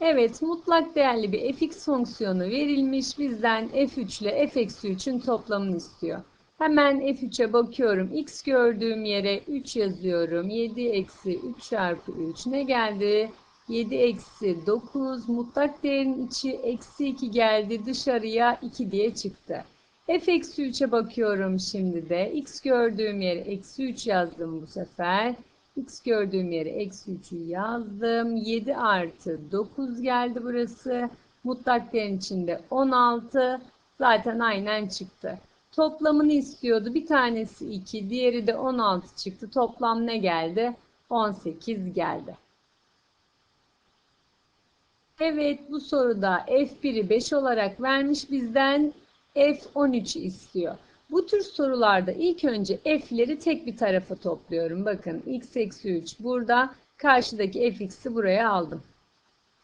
Evet, mutlak değerli bir fx fonksiyonu verilmiş. Bizden f3 ile f-3'ün toplamını istiyor. Hemen f3'e bakıyorum. x gördüğüm yere 3 yazıyorum. 7 eksi 3 çarpı 3 ne geldi? 7 eksi 9 mutlak değerin içi eksi 2 geldi. Dışarıya 2 diye çıktı. f eksi 3'e bakıyorum şimdi de. x gördüğüm yere eksi 3 yazdım bu sefer. X gördüğüm yere eksi 3'ü yazdım. 7 artı 9 geldi burası. Mutlak değerin içinde 16. Zaten aynen çıktı. Toplamını istiyordu. Bir tanesi 2, diğeri de 16 çıktı. Toplam ne geldi? 18 geldi. Evet bu soruda F1'i 5 olarak vermiş bizden F13 istiyor. Bu tür sorularda ilk önce f'leri tek bir tarafa topluyorum. Bakın x eksi 3 burada. Karşıdaki fx'i buraya aldım.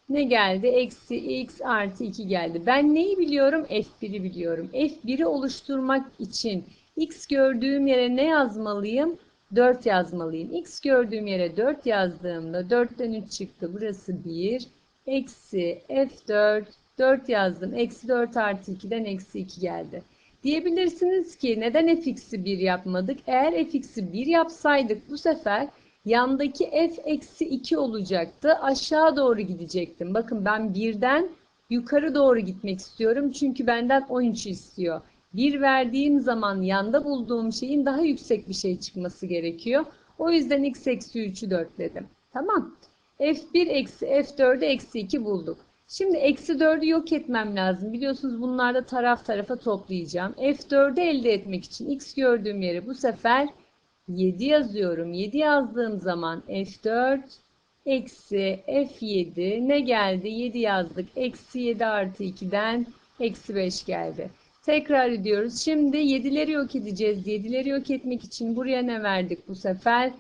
Ne geldi? Eksi x artı 2 geldi. Ben neyi biliyorum? f1'i biliyorum. f1'i oluşturmak için x gördüğüm yere ne yazmalıyım? 4 yazmalıyım. x gördüğüm yere 4 yazdığımda 4'ten 3 çıktı. Burası 1. Eksi f4. 4 yazdım. Eksi 4 artı 2'den eksi 2 geldi. Diyebilirsiniz ki neden fx'i 1 yapmadık? Eğer fx'i 1 yapsaydık bu sefer yandaki f eksi 2 olacaktı. Aşağı doğru gidecektim. Bakın ben 1'den yukarı doğru gitmek istiyorum. Çünkü benden 13 istiyor. 1 verdiğim zaman yanda bulduğum şeyin daha yüksek bir şey çıkması gerekiyor. O yüzden x eksi 3'ü 4 dedim. Tamam. f1 eksi f4'ü eksi 2 bulduk. Şimdi eksi 4'ü yok etmem lazım. Biliyorsunuz bunlarda taraf tarafa toplayacağım. F4'ü elde etmek için x gördüğüm yere bu sefer 7 yazıyorum. 7 yazdığım zaman F4 eksi F7 ne geldi? 7 yazdık. Eksi 7 artı 2'den eksi 5 geldi. Tekrar ediyoruz. Şimdi 7'leri yok edeceğiz. 7'leri yok etmek için buraya ne verdik bu sefer?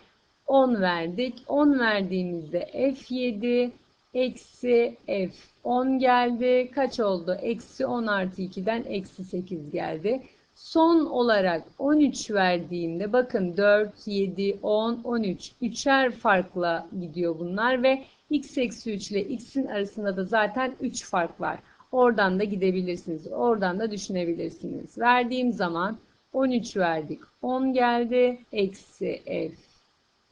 10 verdik. 10 verdiğimizde F7 eksi f 10 geldi. Kaç oldu? Eksi 10 artı 2'den eksi 8 geldi. Son olarak 13 verdiğimde bakın 4, 7, 10, 13. Üçer farkla gidiyor bunlar ve x eksi 3 ile x'in arasında da zaten 3 fark var. Oradan da gidebilirsiniz. Oradan da düşünebilirsiniz. Verdiğim zaman 13 verdik. 10 geldi. Eksi f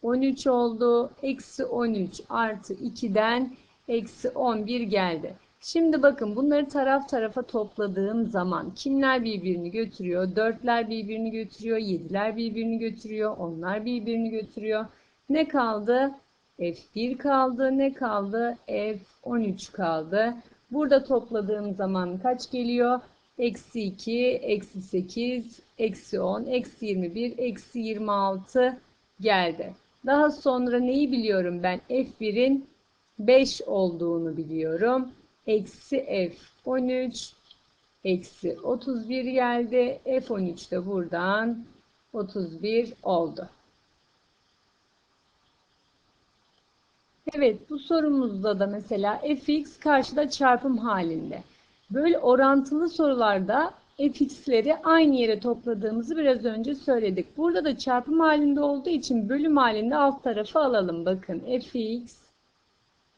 13 oldu. Eksi 13 artı 2'den eksi 11 geldi. Şimdi bakın bunları taraf tarafa topladığım zaman kimler birbirini götürüyor? 4'ler birbirini götürüyor, 7'ler birbirini götürüyor, onlar birbirini götürüyor. Ne kaldı? F1 kaldı. Ne kaldı? F13 kaldı. Burada topladığım zaman kaç geliyor? Eksi 2, eksi 8, eksi 10, eksi 21, eksi 26 geldi. Daha sonra neyi biliyorum ben? F1'in 5 olduğunu biliyorum. Eksi F 13 eksi 31 geldi. F13 de buradan 31 oldu. Evet bu sorumuzda da mesela fx karşıda çarpım halinde. Böyle orantılı sorularda fx'leri aynı yere topladığımızı biraz önce söyledik. Burada da çarpım halinde olduğu için bölüm halinde alt tarafı alalım. Bakın fx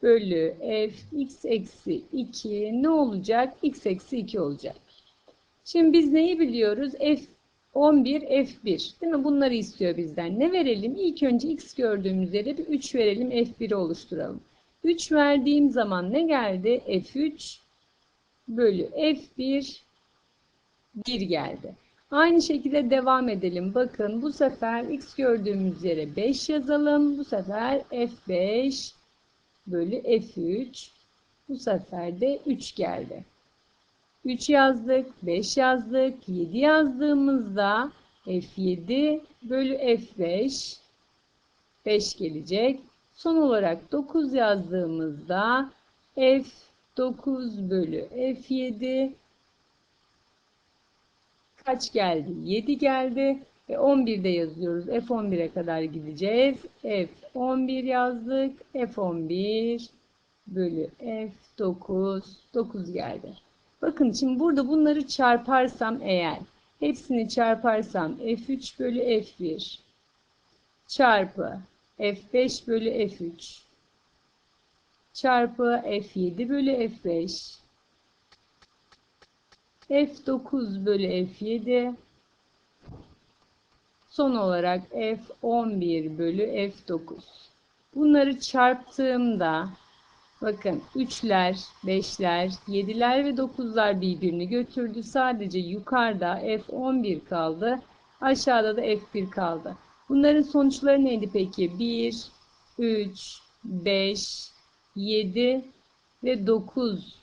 bölü f x eksi 2 ne olacak? x eksi 2 olacak. Şimdi biz neyi biliyoruz? f 11 f1 değil mi? Bunları istiyor bizden. Ne verelim? İlk önce x gördüğümüz yere bir 3 verelim. f1'i oluşturalım. 3 verdiğim zaman ne geldi? f3 bölü f1 1 geldi. Aynı şekilde devam edelim. Bakın bu sefer x gördüğümüz yere 5 yazalım. Bu sefer f5 bölü F3. Bu sefer de 3 geldi. 3 yazdık, 5 yazdık, 7 yazdığımızda F7 bölü F5 5 gelecek. Son olarak 9 yazdığımızda F9 bölü F7 kaç geldi? 7 geldi. Ve 11'de yazıyoruz. F11'e kadar gideceğiz. F11 yazdık. F11 bölü F9 9 geldi. Bakın şimdi burada bunları çarparsam eğer hepsini çarparsam F3 bölü F1 çarpı F5 bölü F3 çarpı f7 bölü f5 f9 bölü f7 son olarak f11 bölü f9 bunları çarptığımda bakın 3'ler 5'ler 7'ler ve 9'lar birbirini götürdü. Sadece yukarıda f11 kaldı aşağıda da f1 kaldı. Bunların sonuçları neydi peki? 1 3 5 7 ve 9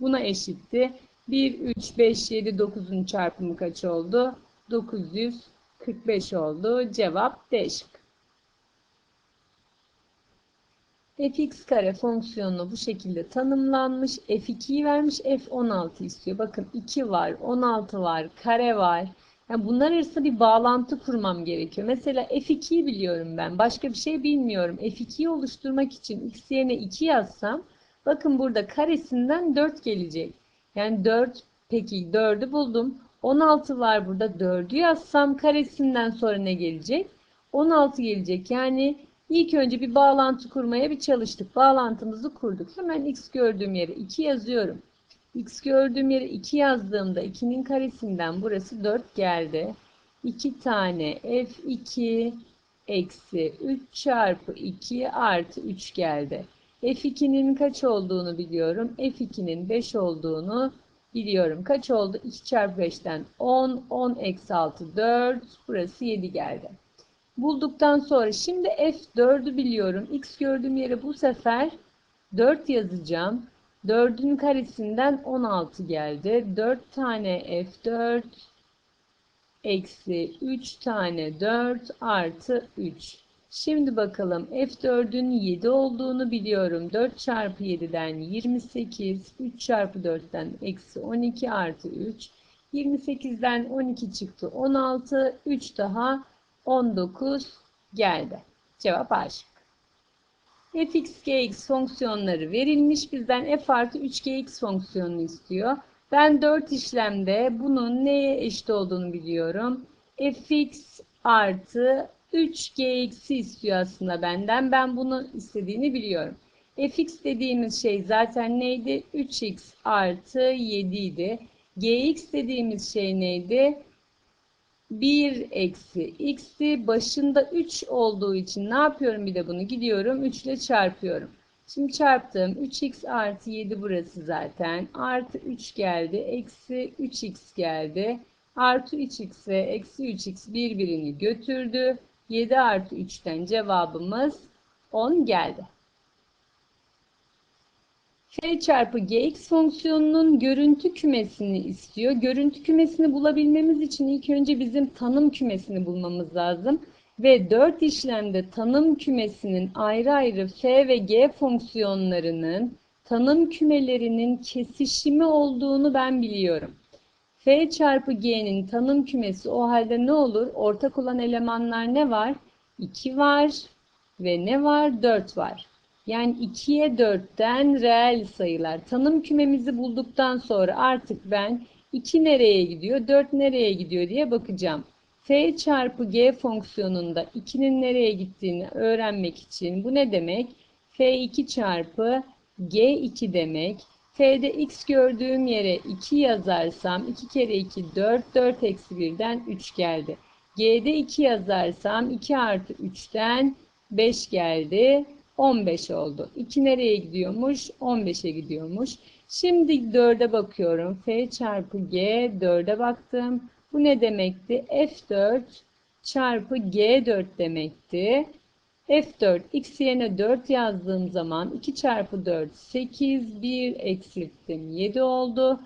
buna eşitti. 1, 3, 5, 7, 9'un çarpımı kaç oldu? 945 oldu. Cevap D şıkkı. fx kare fonksiyonu bu şekilde tanımlanmış. f2'yi vermiş, f16 istiyor. Bakın 2 var, 16 var, kare var. Yani bunlar arasında bir bağlantı kurmam gerekiyor. Mesela f2'yi biliyorum ben. Başka bir şey bilmiyorum. f2'yi oluşturmak için x yerine 2 yazsam bakın burada karesinden 4 gelecek. Yani 4 peki 4'ü buldum. 16 var burada 4'ü yazsam karesinden sonra ne gelecek? 16 gelecek. Yani ilk önce bir bağlantı kurmaya bir çalıştık. Bağlantımızı kurduk. Hemen x gördüğüm yere 2 yazıyorum. x gördüğüm yere 2 yazdığımda 2'nin karesinden burası 4 geldi. 2 tane f2 eksi 3 çarpı 2 artı 3 geldi. F2'nin kaç olduğunu biliyorum. F2'nin 5 olduğunu biliyorum. Kaç oldu? 2 çarpı 5'ten 10. 10 eksi 6 4. Burası 7 geldi. Bulduktan sonra şimdi F4'ü biliyorum. X gördüğüm yere bu sefer 4 yazacağım. 4'ün karesinden 16 geldi. 4 tane F4 eksi 3 tane 4 artı 3. Şimdi bakalım F4'ün 7 olduğunu biliyorum. 4 çarpı 7'den 28, 3 çarpı 4'ten eksi 12 artı 3. 28'den 12 çıktı 16, 3 daha 19 geldi. Cevap A fx, gx fonksiyonları verilmiş. Bizden f artı 3gx fonksiyonunu istiyor. Ben 4 işlemde bunun neye eşit olduğunu biliyorum. fx artı 3gx'i istiyor aslında benden. Ben bunu istediğini biliyorum. fx dediğimiz şey zaten neydi? 3x artı 7 idi. gx dediğimiz şey neydi? 1 eksi x'ti. Başında 3 olduğu için ne yapıyorum bir de bunu? Gidiyorum 3 ile çarpıyorum. Şimdi çarptım. 3x artı 7 burası zaten. Artı 3 geldi. Eksi 3x geldi. Artı 3x ve eksi 3x birbirini götürdü. 7 artı 3'ten cevabımız 10 geldi. f çarpı gx fonksiyonunun görüntü kümesini istiyor. Görüntü kümesini bulabilmemiz için ilk önce bizim tanım kümesini bulmamız lazım. Ve 4 işlemde tanım kümesinin ayrı ayrı f ve g fonksiyonlarının tanım kümelerinin kesişimi olduğunu ben biliyorum. F çarpı G'nin tanım kümesi o halde ne olur? Ortak olan elemanlar ne var? 2 var ve ne var? 4 var. Yani 2'ye 4'ten reel sayılar. Tanım kümemizi bulduktan sonra artık ben 2 nereye gidiyor, 4 nereye gidiyor diye bakacağım. F çarpı G fonksiyonunda 2'nin nereye gittiğini öğrenmek için bu ne demek? F2 çarpı G2 demek. F'de x gördüğüm yere 2 yazarsam 2 kere 2 4, 4 eksi 1'den 3 geldi. G'de 2 yazarsam 2 artı 3'ten 5 geldi. 15 oldu. 2 nereye gidiyormuş? 15'e gidiyormuş. Şimdi 4'e bakıyorum. F çarpı G 4'e baktım. Bu ne demekti? F4 çarpı G4 demekti. F4 x yerine 4 yazdığım zaman 2 çarpı 4 8 1 eksilttim 7 oldu.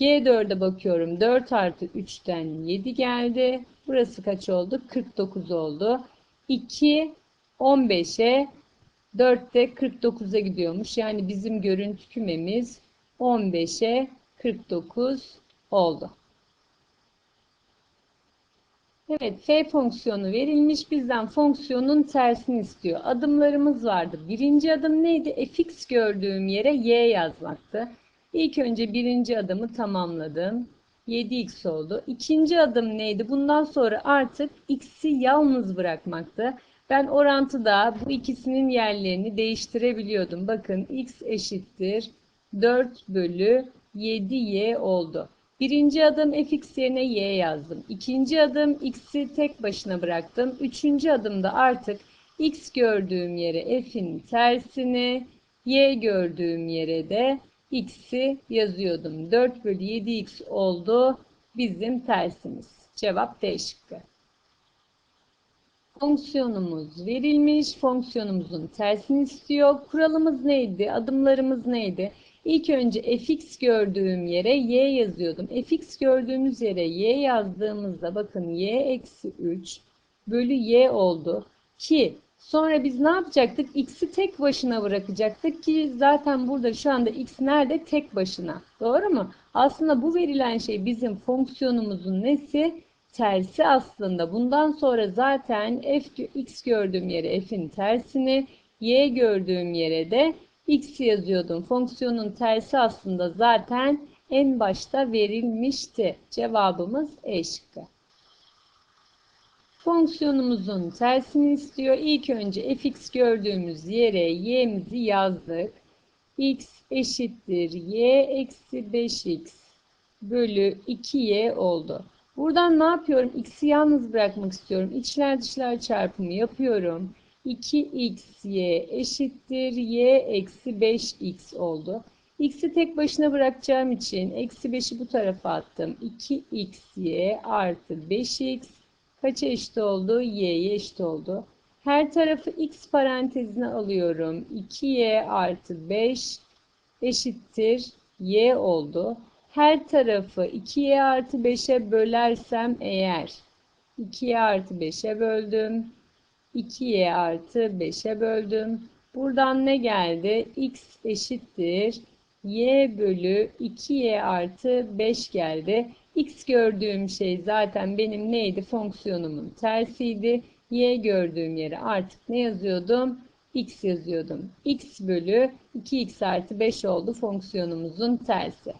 G4'e bakıyorum 4 artı 3'ten 7 geldi. Burası kaç oldu? 49 oldu. 2 15'e 4 de 49'a gidiyormuş. Yani bizim görüntü kümemiz 15'e 49 oldu. Evet, f fonksiyonu verilmiş. Bizden fonksiyonun tersini istiyor. Adımlarımız vardı. Birinci adım neydi? fx gördüğüm yere y yazmaktı. İlk önce birinci adımı tamamladım. 7x oldu. İkinci adım neydi? Bundan sonra artık x'i yalnız bırakmaktı. Ben orantıda bu ikisinin yerlerini değiştirebiliyordum. Bakın x eşittir 4 bölü 7y oldu. Birinci adım fx yerine y yazdım. İkinci adım x'i tek başına bıraktım. Üçüncü adımda artık x gördüğüm yere f'in tersini, y gördüğüm yere de x'i yazıyordum. 4 bölü 7x oldu bizim tersimiz. Cevap D şıkkı. Fonksiyonumuz verilmiş. Fonksiyonumuzun tersini istiyor. Kuralımız neydi? Adımlarımız neydi? İlk önce fx gördüğüm yere y yazıyordum. fx gördüğümüz yere y yazdığımızda bakın y eksi 3 bölü y oldu. Ki sonra biz ne yapacaktık? x'i tek başına bırakacaktık ki zaten burada şu anda x nerede? Tek başına. Doğru mu? Aslında bu verilen şey bizim fonksiyonumuzun nesi? Tersi aslında. Bundan sonra zaten f x gördüğüm yere f'in tersini, y gördüğüm yere de x yazıyordum. Fonksiyonun tersi aslında zaten en başta verilmişti. Cevabımız E şıkkı. Fonksiyonumuzun tersini istiyor. İlk önce fx gördüğümüz yere y'mizi yazdık. x eşittir y eksi 5x bölü 2y oldu. Buradan ne yapıyorum? x'i yalnız bırakmak istiyorum. İçler dışlar çarpımı yapıyorum. 2xy eşittir y eksi 5x oldu. x'i tek başına bırakacağım için eksi 5'i bu tarafa attım. 2xy artı 5x kaça eşit oldu? y'ye eşit oldu. Her tarafı x parantezine alıyorum. 2y artı 5 eşittir y oldu. Her tarafı 2y artı 5'e bölersem eğer 2y artı 5'e böldüm. 2y artı 5'e böldüm. Buradan ne geldi? x eşittir. y bölü 2y artı 5 geldi. x gördüğüm şey zaten benim neydi? Fonksiyonumun tersiydi. y gördüğüm yere artık ne yazıyordum? x yazıyordum. x bölü 2x artı 5 oldu fonksiyonumuzun tersi.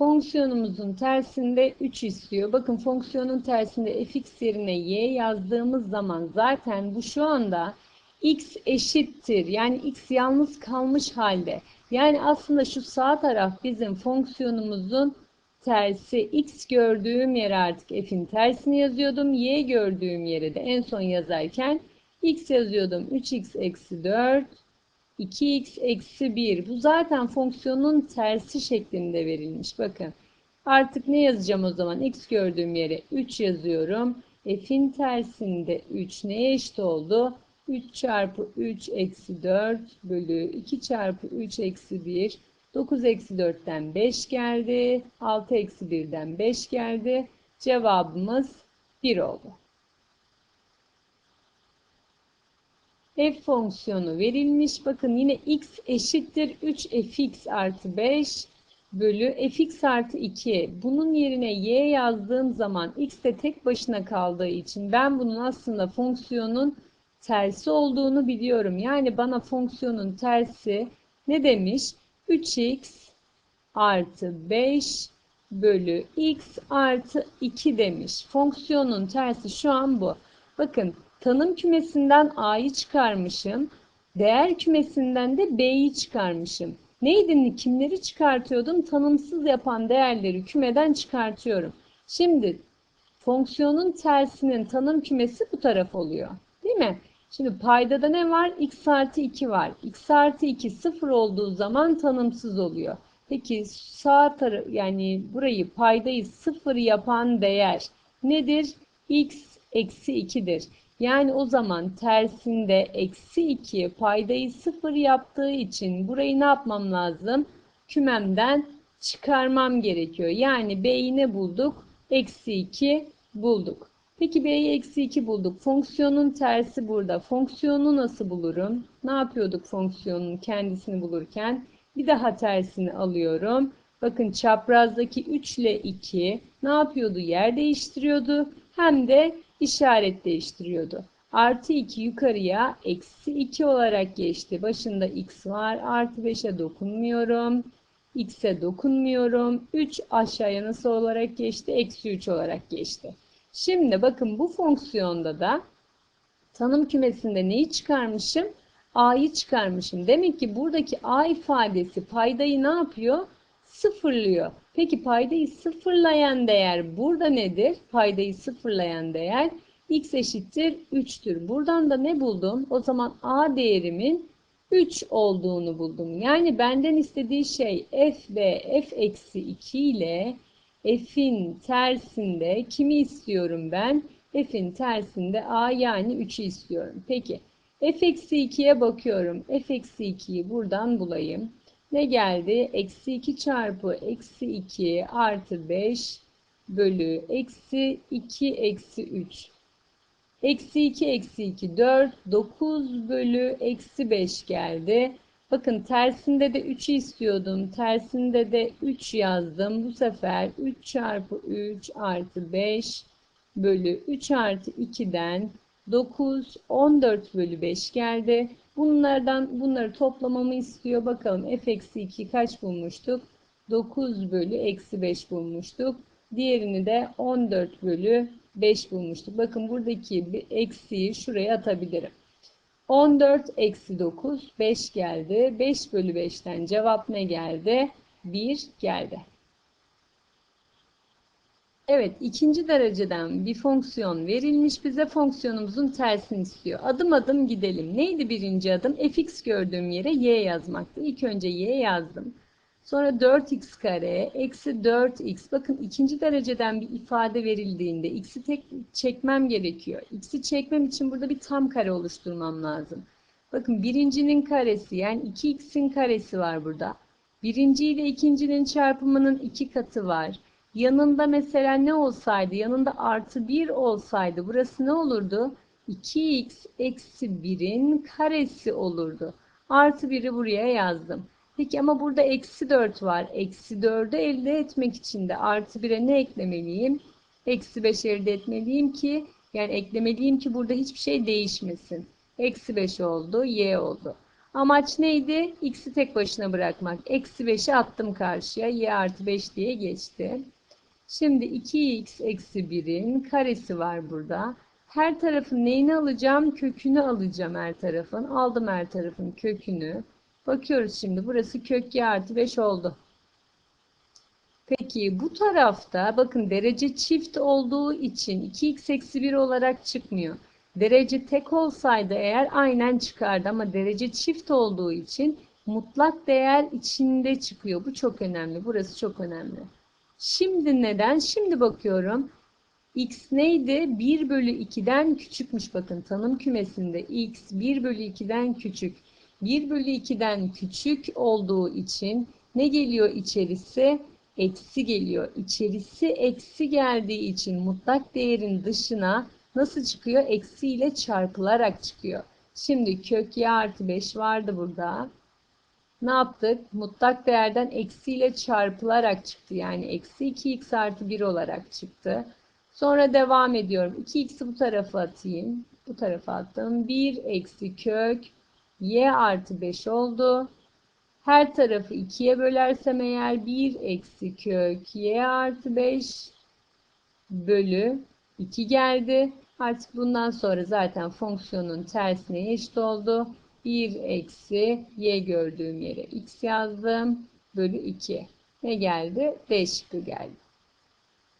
Fonksiyonumuzun tersinde 3 istiyor. Bakın fonksiyonun tersinde fx yerine y yazdığımız zaman zaten bu şu anda x eşittir. Yani x yalnız kalmış halde. Yani aslında şu sağ taraf bizim fonksiyonumuzun tersi. x gördüğüm yere artık f'in tersini yazıyordum. y gördüğüm yere de en son yazarken x yazıyordum. 3x eksi 4 2x eksi 1. Bu zaten fonksiyonun tersi şeklinde verilmiş. Bakın. Artık ne yazacağım o zaman? x gördüğüm yere 3 yazıyorum. f'in tersinde 3 neye eşit oldu? 3 çarpı 3 eksi 4 bölü 2 çarpı 3 eksi 1. 9 eksi 4'ten 5 geldi. 6 eksi 1'den 5 geldi. Cevabımız 1 oldu. F fonksiyonu verilmiş. Bakın yine x eşittir 3fx artı 5 bölü fx artı 2. Bunun yerine y yazdığım zaman x de tek başına kaldığı için ben bunun aslında fonksiyonun tersi olduğunu biliyorum. Yani bana fonksiyonun tersi ne demiş? 3x artı 5 bölü x artı 2 demiş. Fonksiyonun tersi şu an bu. Bakın tanım kümesinden A'yı çıkarmışım. Değer kümesinden de B'yi çıkarmışım. Neydi? Kimleri çıkartıyordum? Tanımsız yapan değerleri kümeden çıkartıyorum. Şimdi fonksiyonun tersinin tanım kümesi bu taraf oluyor. Değil mi? Şimdi paydada ne var? x artı 2 var. x artı 2 sıfır olduğu zaman tanımsız oluyor. Peki sağ taraf yani burayı paydayı sıfır yapan değer nedir? x eksi 2'dir. Yani o zaman tersinde eksi 2 paydayı sıfır yaptığı için burayı ne yapmam lazım? Kümemden çıkarmam gerekiyor. Yani b'yi ne bulduk? Eksi 2 bulduk. Peki b'yi eksi 2 bulduk. Fonksiyonun tersi burada. Fonksiyonu nasıl bulurum? Ne yapıyorduk fonksiyonun kendisini bulurken? Bir daha tersini alıyorum. Bakın çaprazdaki 3 ile 2 ne yapıyordu? Yer değiştiriyordu. Hem de işaret değiştiriyordu. Artı 2 yukarıya eksi 2 olarak geçti. Başında x var. Artı 5'e dokunmuyorum. x'e dokunmuyorum. 3 aşağıya nasıl olarak geçti? Eksi 3 olarak geçti. Şimdi bakın bu fonksiyonda da tanım kümesinde neyi çıkarmışım? A'yı çıkarmışım. Demek ki buradaki A ifadesi paydayı ne yapıyor? Sıfırlıyor. Peki paydayı sıfırlayan değer burada nedir? Paydayı sıfırlayan değer x eşittir 3'tür. Buradan da ne buldum? O zaman A değerimin 3 olduğunu buldum. Yani benden istediği şey f ve f eksi 2 ile f'in tersinde kimi istiyorum ben? f'in tersinde a yani 3'ü istiyorum. Peki f eksi 2'ye bakıyorum. f eksi 2'yi buradan bulayım. Ne geldi? Eksi 2 çarpı eksi 2 artı 5 bölü eksi 2 eksi 3. Eksi 2 eksi 2 4 9 bölü eksi 5 geldi. Bakın tersinde de 3'ü istiyordum. Tersinde de 3 yazdım. Bu sefer 3 çarpı 3 artı 5 bölü 3 artı 2'den 9 14 bölü 5 geldi. Bunlardan bunları toplamamı istiyor. Bakalım f eksi 2 kaç bulmuştuk? 9 bölü eksi 5 bulmuştuk. Diğerini de 14 bölü 5 bulmuştuk. Bakın buradaki bir eksiği şuraya atabilirim. 14 eksi 9 5 geldi. 5 bölü 5'ten cevap ne geldi? 1 geldi. Evet, ikinci dereceden bir fonksiyon verilmiş. Bize fonksiyonumuzun tersini istiyor. Adım adım gidelim. Neydi birinci adım? fx gördüğüm yere y yazmaktı. İlk önce y yazdım. Sonra 4x kare eksi 4x. Bakın ikinci dereceden bir ifade verildiğinde x'i tek çekmem gerekiyor. x'i çekmem için burada bir tam kare oluşturmam lazım. Bakın birincinin karesi yani 2x'in karesi var burada. Birinci ile ikincinin çarpımının iki katı var. Yanında mesela ne olsaydı? Yanında artı 1 olsaydı burası ne olurdu? 2x eksi 1'in karesi olurdu. Artı 1'i buraya yazdım. Peki ama burada eksi 4 var. Eksi 4'ü elde etmek için de artı 1'e ne eklemeliyim? Eksi 5 elde etmeliyim ki yani eklemeliyim ki burada hiçbir şey değişmesin. Eksi 5 oldu, y oldu. Amaç neydi? X'i tek başına bırakmak. Eksi 5'i attım karşıya. Y artı 5 diye geçti. Şimdi 2x eksi 1'in karesi var burada. Her tarafın neyini alacağım? Kökünü alacağım her tarafın. Aldım her tarafın kökünü. Bakıyoruz şimdi. Burası kök y artı 5 oldu. Peki bu tarafta bakın derece çift olduğu için 2x eksi 1 olarak çıkmıyor. Derece tek olsaydı eğer aynen çıkardı ama derece çift olduğu için mutlak değer içinde çıkıyor. Bu çok önemli. Burası çok önemli. Şimdi neden? Şimdi bakıyorum. X neydi? 1 bölü 2'den küçükmüş. Bakın tanım kümesinde x 1 bölü 2'den küçük. 1 bölü 2'den küçük olduğu için ne geliyor içerisi? Eksi geliyor. İçerisi eksi geldiği için mutlak değerin dışına nasıl çıkıyor? Eksi ile çarpılarak çıkıyor. Şimdi kök y artı 5 vardı burada. Ne yaptık? Mutlak değerden eksi ile çarpılarak çıktı. Yani eksi 2x artı 1 olarak çıktı. Sonra devam ediyorum. 2x'i bu tarafa atayım. Bu tarafa attım. 1 eksi kök y artı 5 oldu. Her tarafı 2'ye bölersem eğer 1 eksi kök y artı 5 bölü 2 geldi. Artık bundan sonra zaten fonksiyonun tersine eşit oldu. 1 eksi y gördüğüm yere x yazdım. Bölü 2. Ne geldi? D şıkkı geldi.